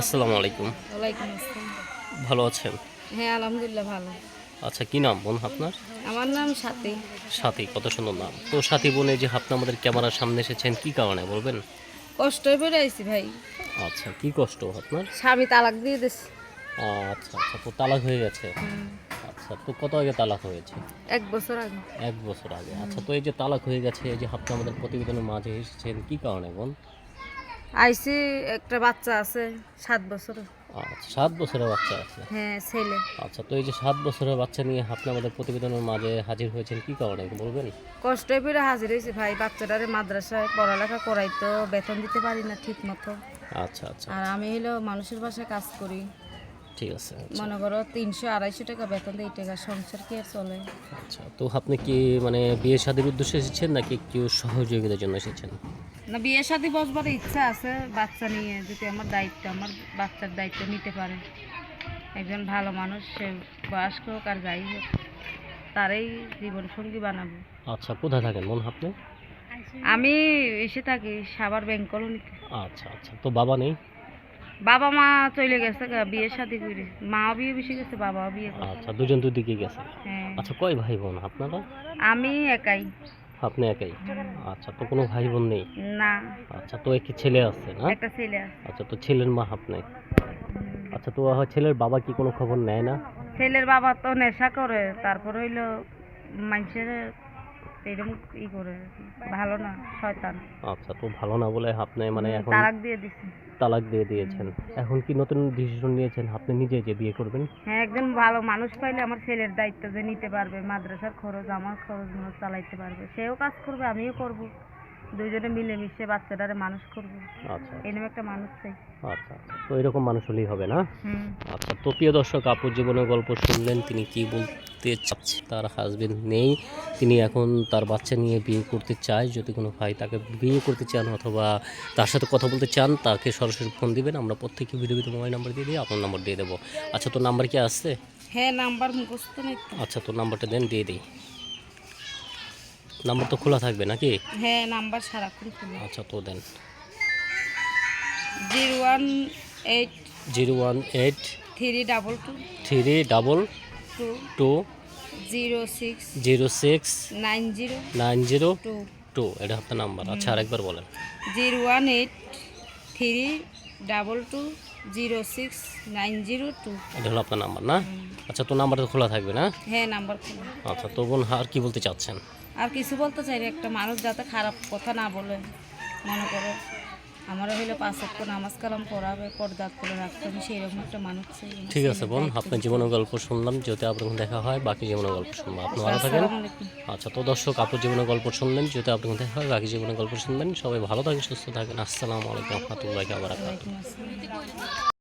আসসালামু আলাইকুম। ওয়ালাইকুম আসসালাম। ভালো আছেন? হ্যাঁ আলহামদুলিল্লাহ ভালো। আচ্ছা কি নাম বোন আপনার? আমার নাম সাথী। সাথী কত সুন্দর নাম। তো সাথী বোনে যে আপনি আমাদের ক্যামেরার সামনে এসেছেন কি কারণে বলবেন? কষ্ট করে আইছি ভাই। আচ্ছা কি কষ্ট আপনার? স্বামী তালাক দিয়ে দিছে। আচ্ছা আচ্ছা তো তালাক হয়ে গেছে। আচ্ছা তো কত আগে তালাক হয়েছে? এক বছর আগে। এক বছর আগে। আচ্ছা তো এই যে তালাক হয়ে গেছে এই যে আপনি আমাদের প্রতিবেদনের মাঝে এসেছেন কি কারণে বোন? আইসি একটা বাচ্চা আছে সাত বছর আচ্ছা সাত বছরের বাচ্চা আছে? হ্যাঁ ছেলে। আচ্ছা তো এই যে সাত বছরের বাচ্চা নিয়ে আপনি আমাদের প্রতিবেদনের মাঝে হাজির হয়েছেন কি কারণে বলবেন? কষ্ট করে হাজির হয়েছে ভাই বাচ্চাটারে মাদ্রাসায় পড়ালেখা করাই তো বেতন দিতে পারি না ঠিক মতো আচ্ছা আচ্ছা আর আমি হলো মানুষের বাসায় কাজ করি। ঠিক আছে আচ্ছা। মনে করো তিনশো আড়াইশো টাকা বেতন দেয় এই টাকা সংসার কি আর চলে? আচ্ছা তো আপনি কি মানে বিয়ে শাদীর উদ্দেশ্যে এসেছেন নাকি কেউ সহযোগিতার জন্য এসেছেন? না বিয়ে শাদি বসবার ইচ্ছা আছে বাচ্চা নিয়ে যদি আমার দায়িত্ব আমার বাচ্চার দায়িত্ব নিতে পারে। একজন ভালো মানুষ সে বয়স্ক হোক আর যাই হোক তারই জীবন সঙ্গী বানাবো। আচ্ছা কোথায় থাকেন বোন আপনি? আমি এসে থাকি সাবার ব্যাংক কলোনিতে। আচ্ছা আচ্ছা তো বাবা নেই? বাবা মা চলে গেছে বিয়ে শাদি করে। মাও বিয়ে বেশি গেছে বাবাও বিয়ে আচ্ছা দুজন দুই দিকে গেছে। হ্যাঁ। আচ্ছা কয় ভাই বোন আপনারা? আমি একাই। আপনি একাই? আচ্ছা তো কোনো ভাই বোন নেই? না। আচ্ছা তো একটি ছেলে আছে না? একটা ছেলে আছে। আচ্ছা তো ছেলের মা আপনি। আচ্ছা তো ছেলের বাবা কি কোনো খবর নেয় না? ছেলের বাবা তো নেশা করে তারপর হইল মানুষের এরকম ই করে ভালো না শয়তান। আচ্ছা তো ভালো না বলে আপনি মানে এখন তালাক দিয়ে দিছি। তালাক দিয়ে দিয়েছেন। এখন কি নতুন ডিসিশন নিয়েছেন? আপনি নিজে যে বিয়ে করবেন? হ্যাঁ একজন ভালো মানুষ পাইলে আমার ছেলের দায়িত্ব যে নিতে পারবে মাদ্রাসার খরচ আমার খরচ চালাইতে পারবে। সেও কাজ করবে আমিও করব। দুইজনে মিলেমিশে বাচ্চাটারে মানুষ করব। আচ্ছা এরকম একটা মানুষ চাই। আচ্ছা আচ্ছা। তো এরকম মানুষ হলেই হবে না? হুম। আচ্ছা তো প্রিয় দর্শক আপুর জীবনের গল্প শুনলেন তিনি কি বলতে চাচ্ছে? তার হাজবেন্ড নেই। তিনি এখন তার বাচ্চা নিয়ে বিয়ে করতে চায়। যদি কোনো ভাই তাকে বিয়ে করতে চান অথবা তার সাথে কথা বলতে চান তাকে সরাসরি ফোন দিবেন। আমরা প্রত্যেকে ভিডিও ভিডিও মোবাইল নাম্বার দিয়ে দিই আপনার নাম্বার দিয়ে দেবো। আচ্ছা তো নাম্বার কি আসছে হ্যাঁ নাম্বার মুখস্থ নেই আচ্ছা তো নাম্বারটা দেন দিয়ে দিই। নাম্বার তো খোলা থাকবে নাকি? হ্যাঁ নাম্বার সারাক্ষণ খুলে। আচ্ছা তো দেন। Zero one eight zero one eight three double two three double two two zero six zero six nine zero nine zero two. Two এটা আপনার নাম্বার। আচ্ছা আরেকবার বলেন। Zero one eight three double two zero six nine zero two. এটা হলো আপনার number না? আচ্ছা তো নাম্বারটা খোলা থাকবে না? হ্যাঁ নাম্বার খোলা। আচ্ছা তো বোন আর কি বলতে চাচ্ছেন? আর কিছু বলতে চাই একটা মানুষ যাতে খারাপ কথা না বলে মনে করো। আমারও হইল পাঁচ অক্ষ নামাজ কালাম পড়াবে পর্দা করে রাখতে আমি সেই রকম একটা মানুষ চাই ঠিক আছে বোন আপনার জীবনের গল্প শুনলাম যদি আপনার দেখা হয় বাকি জীবনের গল্প শুনব। আপনি ভালো থাকেন। আচ্ছা তো দর্শক আপনার জীবনের গল্প শুনলেন যদি আপনার দেখা হয় বাকি জীবনের গল্প শুনবেন। সবাই ভালো থাকেন সুস্থ থাকেন। আসসালামু আলাইকুম রহমতুল্লাহ আবার ওয়ালাইকুম আসসালাম।